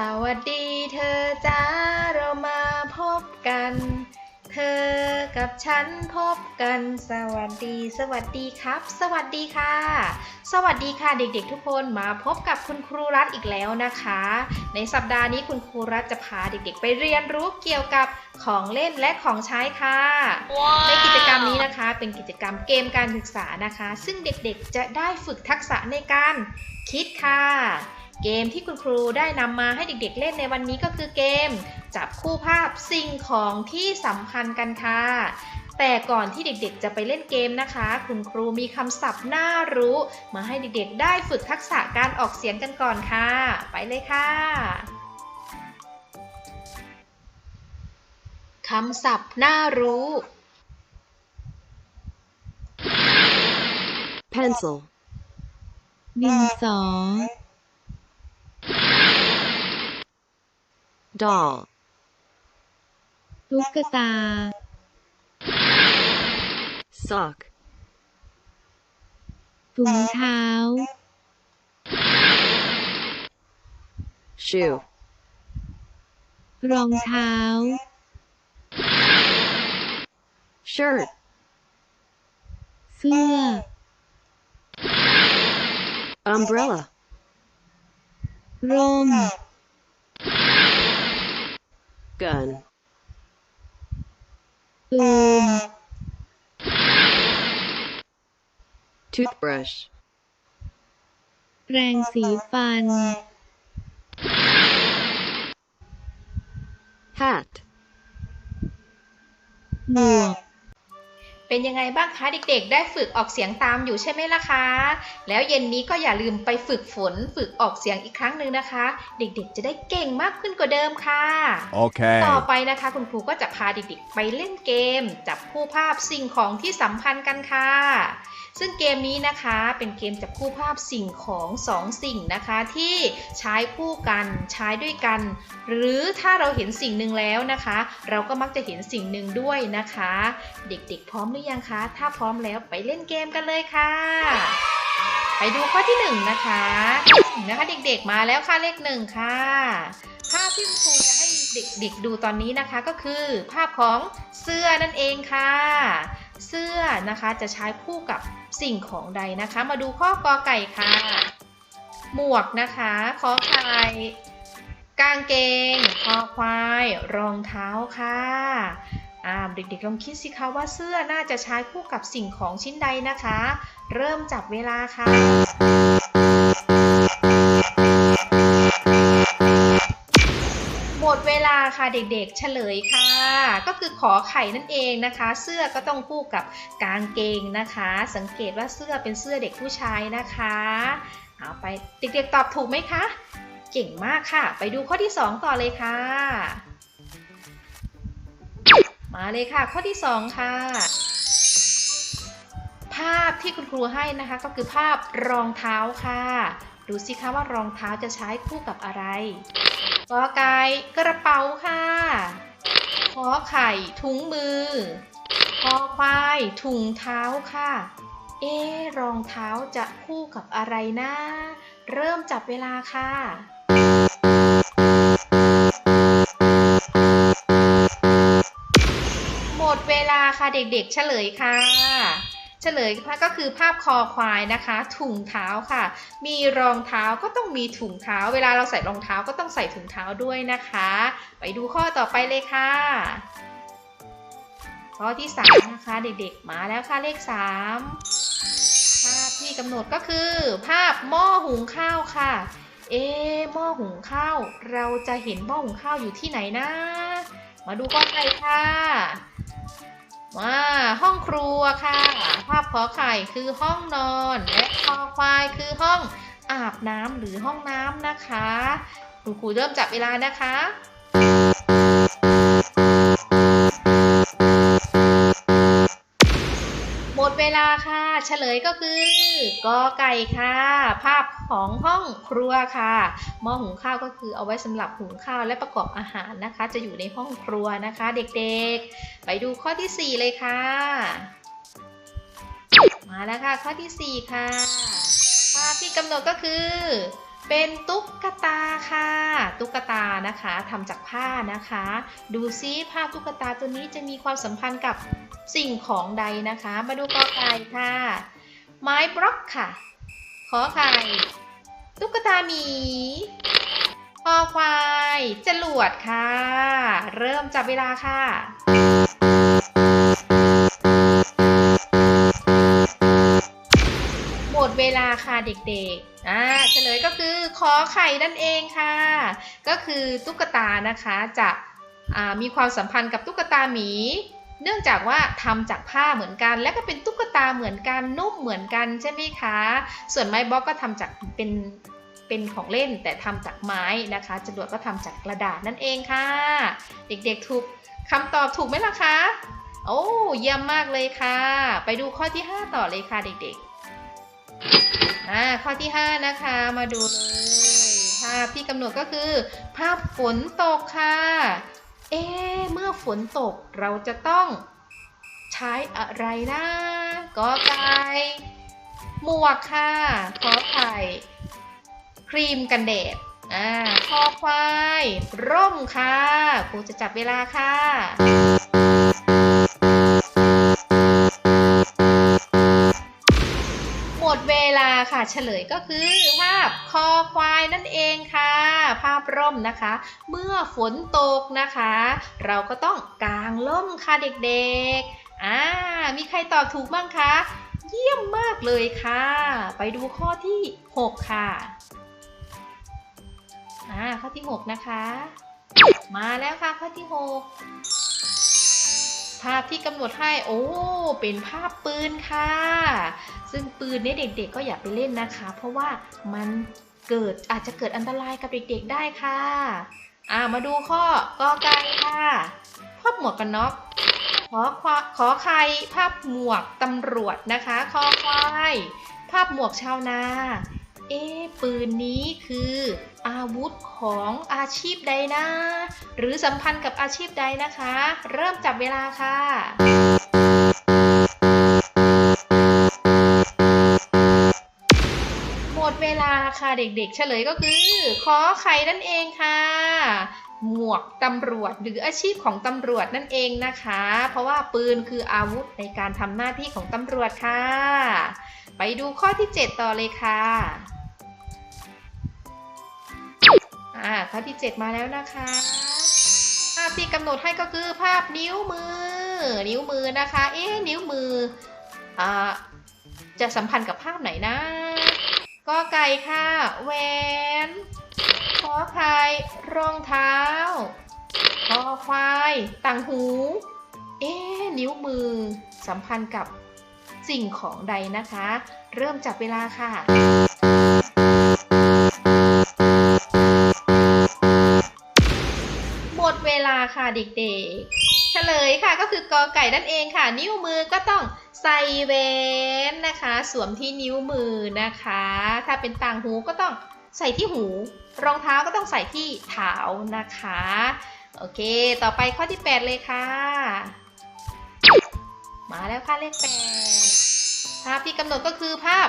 สวัสดีเธอจ้าเรามาพบกัน เธอกับฉันพบกัน สวัสดี สวัสดีครับ สวัสดีค่ะ สวัสดีค่ะเด็กๆ ทุกคนมาพบกับคุณครูรัฐอีกแล้วนะคะ ในสัปดาห์นี้คุณครูรัฐจะพาเด็กๆ ไปเรียนรู้เกี่ยวกับของเล่นและของใช้ค่ะในกิจกรรมนี้นะคะเป็นกิจกรรมเกมการศึกษานะคะ ซึ่งเด็กๆจะได้ฝึกทักษะในการคิดค่ะ เกมที่คุณครูได้นำมาให้เด็กๆเล่นในวันนี้ก็คือเกม จับคู่ภาพสิ่งของที่สัมพันธ์กันค่ะ แต่ก่อนที่เด็กๆ จะไปเล่นเกมนะคะ คุณครูมีคำศัพท์น่ารู้ มาให้เด็กๆ ได้ฝึกทักษะการออกเสียงกันก่อนค่ะ ไปเลยค่ะคำศัพท์น่ารู้ pencil, ดินสอ doll, ตุ๊กตา sock, ถุงเท้า shoe, รองเท้า shirt, เสื้อ umbrella, ร่ม gun, ปืน toothbrush, แปรงสีฟัน hat, หมวก เป็นยังไงบ้างคะเด็กๆ ได้ฝึกออกเสียงตามอยู่ใช่ไหมล่ะคะ แล้วเย็นนี้ก็อย่าลืมไปฝึกฝนฝึกออกเสียงอีกครั้งหนึ่งนะคะ เด็กๆ จะได้เก่งมากขึ้นกว่าเดิมค่ะ Okay. ต่อไปนะคะคุณครูก็จะพาเด็กๆ ไปเล่นเกม จับคู่ภาพสิ่งของที่สัมพันธ์กันค่ะ ซึ่งเกมนี้นะคะเป็นเกมจับคู่ภาพสิ่งของสองสิ่งนะคะที่ใช้คู่กันใช้ด้วยกัน หรือถ้าเราเห็นสิ่งหนึ่งแล้วนะคะ เราก็มักจะเห็นสิ่งหนึ่งด้วยนะคะ เด็กๆ พร้อมหรือยังคะ ถ้าพร้อมแล้วไปเล่นเกมกันเลยค่ะ ไปดูข้อที่หนึ่งนะคะนะคะเด็กๆมาแล้วค่ะเลขหนึ่งค่ะภาพที่คุณครูจะให้เด็กๆดูตอนนี้นะคะก็คือ ภาพของเสื้อนั่นเองค่ะ เสื้อนะคะจะใช้คู่กับ สิ่งของใดนะคะ มาดูข้อกอไก่ค่ะ หมวกนะคะขอไข่กางเกงคอควาย รองเท้าค่ะอ่าเด็กๆลองคิดสิคะว่าเสื้อน่าจะใช้คู่กับสิ่งของชิ้นใดนะคะ เริ่มจับเวลาค่ะ ลาค่ะเด็กๆ เฉลยค่ะ ก็คือขอไข่นั่นเองนะคะ เสื้อก็ต้องคู่กับกางเกงนะคะ สังเกตว่าเสื้อเป็นเสื้อเด็กผู้ชายนะคะเอาไปเด็กๆตอบถูกไหมคะ เก่งมากค่ะ ไปดูข้อที่ 2 ต่อเลยค่ะ มาเลยค่ะ ข้อที่ 2 ค่ะภาพที่คุณครูให้นะคะก็คือภาพรองเท้าค่ะ ดูสิคะว่ารองเท้าจะใช้คู่กับอะไร กอไก่กระเป๋าค่ะขอไข่ถุงมือคอควายถุงเท้าค่ะ เอ๊ะรองเท้าจะคู่กับอะไรนะ เริ่มจับเวลาค่ะหมดเวลาค่ะเด็กๆเฉลยค่ะ เฉลยก็คือภาพคอควายนะคะ ถุงเท้าค่ะ มีรองเท้าก็ต้องมีถุงเท้า เวลาเราใส่รองเท้าก็ต้องใส่ถุงเท้าด้วยนะคะ ไปดูข้อต่อไปเลยค่ะ ข้อที่สามนะคะเด็กๆมาแล้วค่ะเลขสามภาพที่กำหนดก็คือ ภาพหม้อหุงข้าวค่ะ เอ๊หม้อหุงข้าว เราจะเห็นหม้อหุงข้าวอยู่ที่ไหนนะ มาดูข้อไก่ค่ะ มาห้องครัวค่ะ ภาพขอไข่คือห้องนอน และคอควายคือห้องอาบน้ำหรือห้องน้ำนะคะ คุณครูเริ่มจับเวลานะคะ ดเวลาค่ะ เฉลยก็คือกอไก่ค่ะ ภาพของห้องครัวค่ะหม้อหุงข้าวก็คือเอาไว้สำหรับหุงข้าวและประกอบอาหารนะคะ จะอยู่ในห้องครัวนะคะ เด็กๆ ไปดูข้อที่ 4 เลยค่ะ มาแล้วค่ะข้อที่ 4 ค่ะภาพที่กำหนดก็คือ เป็นตุ๊กตาค่ะ ตุ๊กตานะคะทำจากผ้านะคะ ดูซิภาพตุ๊กตาตัวนี้จะมีความสัมพันธ์กับสิ่งของใดนะคะ มาดูกอไก่ค่ะ ไม้บล็อกค่ะ ขอไข่ตุ๊กตาหมีคอควายจรวดค่ะ เริ่มจับเวลาค่ะ ดเวลาค่ะเด็กๆ อ่าเฉลยก็คือขอไข่นั่นเองค่ะ ก็คือตุ๊กตานะคะจะมีความสัมพันธ์กับตุ๊กตาหมี เนื่องจากว่าทำจากผ้าเหมือนกัน และก็เป็นตุ๊กตาเหมือนกันนุ่มเหมือนกันใช่ไหมคะ ส่วนไม้บล็อกก็ทำจากเป็นเป็นของเล่นแต่ทำจากไม้นะคะจรวดก็ทำจากกระดาษนั่นเองค่ะ เด็กๆถูกคำตอบถูกไหมล่ะคะ โอ้เยี่ยมมากเลยค่ะ ไปดูข้อที่ 5 ต่อเลยค่ะเด็กๆ อ่าข้อที่ 5 นะคะมาดูเลยภาพที่กำหนดก็คือ ภาพฝนตกค่ะ เอ๊เมื่อฝนตกเราจะต้องใช้อะไรนะกอไก่หมวกค่ะขอไข่ครีมกันแดดอ่าคอควาย ร่มค่ะครูจะจับเวลาค่ะ ดเวลาค่ะเฉลยก็คือภาพคอควายนั่นเองค่ะ ภาพร่มนะคะ เมื่อฝนตกนะคะ เราก็ต้องกางร่มค่ะเด็กๆอ่ามีใครตอบถูกบ้างคะเยี่ยมมากเลยค่ะ ไปดูข้อที่ 6 ค่ะอ่าข้อที่ 6 นะคะ มาแล้วค่ะข้อที่ 6 ภาพที่กำหนดให้โอ้เป็นภาพปืนค่ะ ซึ่งปืนเนี่ยเด็กๆ ก็อย่าไปเล่นนะคะ เพราะว่ามันเกิดอาจจะเกิดอันตรายกับเด็กๆได้ค่ะอ่ามาดูข้อกอไก่ค่ะภาพหมวกกันน็อกขอควาขอไข่ภาพหมวกตำรวจนะคะคอควายภาพหมวกชาวนา เอ๊ะปืนนี้คือ อาวุธของอาชีพใดนะ หรือสัมพันธ์กับอาชีพใดนะคะ เริ่มจับเวลาค่ะหมดเวลาค่ะเด็กๆ เฉลยก็คือขอไข่นั่นเองค่ะ หมวกตำรวจหรืออาชีพของตำรวจนั่นเองนะคะ เพราะว่าปืนคืออาวุธในการทำหน้าที่ของตำรวจค่ะ ไปดูข้อที่ 7 ต่อเลยค่ะ อ่าข้อที่ 7 มาแล้วนะคะ ภาพที่กำหนดให้ก็คือภาพนิ้วมือ นิ้วมือนะคะ เอ๊นิ้วมืออ่าจะสัมพันธ์กับภาพไหนนะกอไก่ค่ะแหวนขอไข่รองเท้าคอควายต่างหู เอ๊นิ้วมือ สัมพันธ์กับสิ่งของใดนะคะ เริ่มจับเวลาค่ะ เวลาค่ะเด็กๆ เฉลยค่ะก็คือกอไก่นั่นเองค่ะ นิ้วมือก็ต้องใส่แหวนนะคะ สวมที่นิ้วมือนะคะ ถ้าเป็นต่างหูก็ต้องใส่ที่หู รองเท้าก็ต้องใส่ที่เท้านะคะ โอเค ต่อไปข้อที่ 8 เลยค่ะ มาแล้วค่ะเลขแปดภาพที่กำหนดก็คือภาพ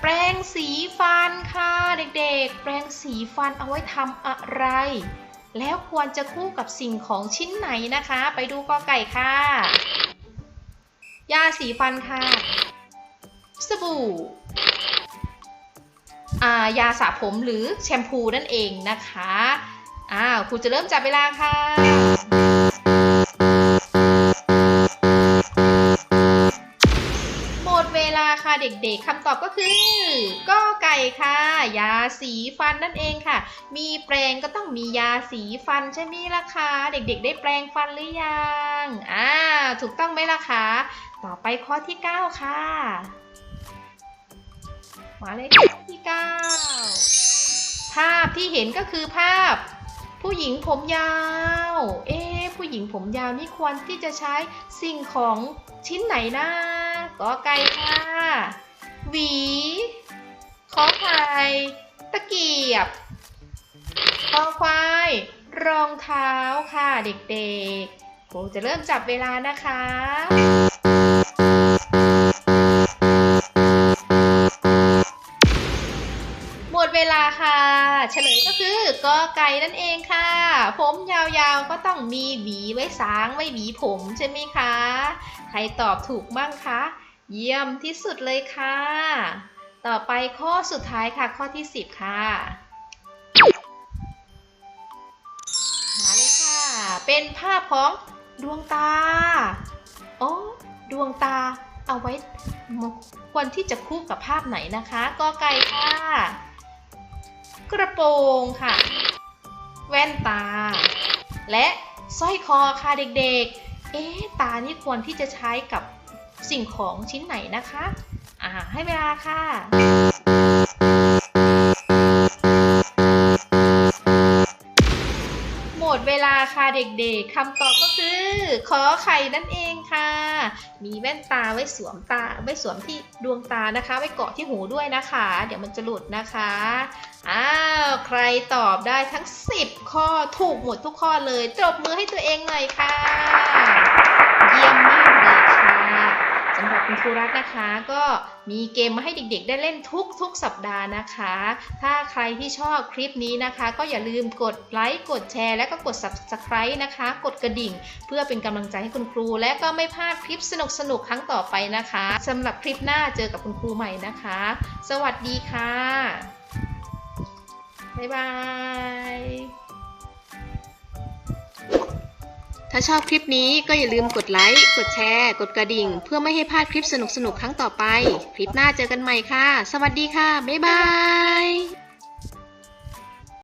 แปรงสีฟันค่ะ เด็กๆ แปรงสีฟันเอาไว้ทำอะไร แล้วควรจะคู่กับสิ่งของชิ้นไหนนะคะ ไปดูกอไก่ค่ะ ยาสีฟันค่ะ สบู่ายาสระผมหรือแชมพูนั่นเองนะคะอ้าวครูจะเริ่มจับเวลาค่ะ ค่ะเด็กๆคำตอบก็คือก็ไก่ค่ะ ยาสีฟันนั่นเองค่ะ มีแปรงก็ต้องมียาสีฟันใช่ไหมล่ะคะเด็กๆ ได้แปรงฟันหรือยังอ่าถูกต้องไหมล่ะคะต่อไปข้อที่ 9 ค่ะมาเลยข้อที่ 9 ภาพที่เห็นก็คือภาพผู้หญิงผมยาว เอ๊ะผู้หญิงผมยาวนี่ควรที่จะใช้สิ่งของชิ้นไหนนะ กอไก่ค่ะ หวี ขอไข่ตะเกียบคอควาย รองเท้าค่ะเด็กๆครูจะเริ่มจับเวลานะคะหมดเวเวลาค่ะ เฉลยก็คือกอไก่นั่นเองค่ะ ผมยาวๆก็ต้องมีหวีไว้สางไว้หวีผมใช่ไหมคะ ใครตอบถูกบ้างคะ เยี่ยมที่สุดเลยค่ะ ต่อไปข้อสุดท้ายค่ะ ข้อที่ 10 ค่ะมาเลยค่ะ เป็นภาพของดวงตา โอ้ดวงตาเอาไว้ควรที่จะคู่กับภาพไหนนะคะกอไก่ค่ะ กระโปรงค่ะ แว่นตา และสร้อยคอค่ะเด็กๆ เอ๊ตานี่ควรที่จะใช้กับ สิ่งของชิ้นไหนนะคะอ่าให้เวลาค่ะ หมดเวลาค่ะเด็กๆคำตอบก็คือขอไข่นั่นเองค่ะ มีแว่นตาไว้สวมตาไว้สวมที่ดวงตานะคะ ไว้เกาะที่หูด้วยนะคะ เดี๋ยวมันจะหลุดนะคะอ้าวใครตอบได้ทั้ง 10 ข้อถูกหมดทุกข้อเลยตบมือให้ตัวเองหน่อยค่ะ เยี่ยมมากเลยค่ะ สำหรับคุณครูรักนะคะ ก็มีเกมมาให้เด็กๆ ได้เล่นทุกทุกสัปดาห์นะคะ ถ้าใครที่ชอบคลิปนี้นะคะ ก็อย่าลืมกดไลค์กดแชร์ และก็กด subscribe นะคะ กดกระดิ่ง เพื่อเป็นกำลังใจให้คุณครู และก็ไม่พลาดคลิปสนุกๆ ครั้งต่อไปนะคะสำหรับคลิปหน้าเจอกับคุณครูใหม่นะคะ สวัสดีค่ะบ๊ายบาย ถ้าชอบคลิปนี้ก็อย่าลืมกดไลค์ กดแชร์ กดกระดิ่ง เพื่อไม่ให้พลาดคลิปสนุกๆ ครั้งต่อไป คลิปหน้าเจอกันใหม่ค่ะ สวัสดีค่ะ บ๊ายบาย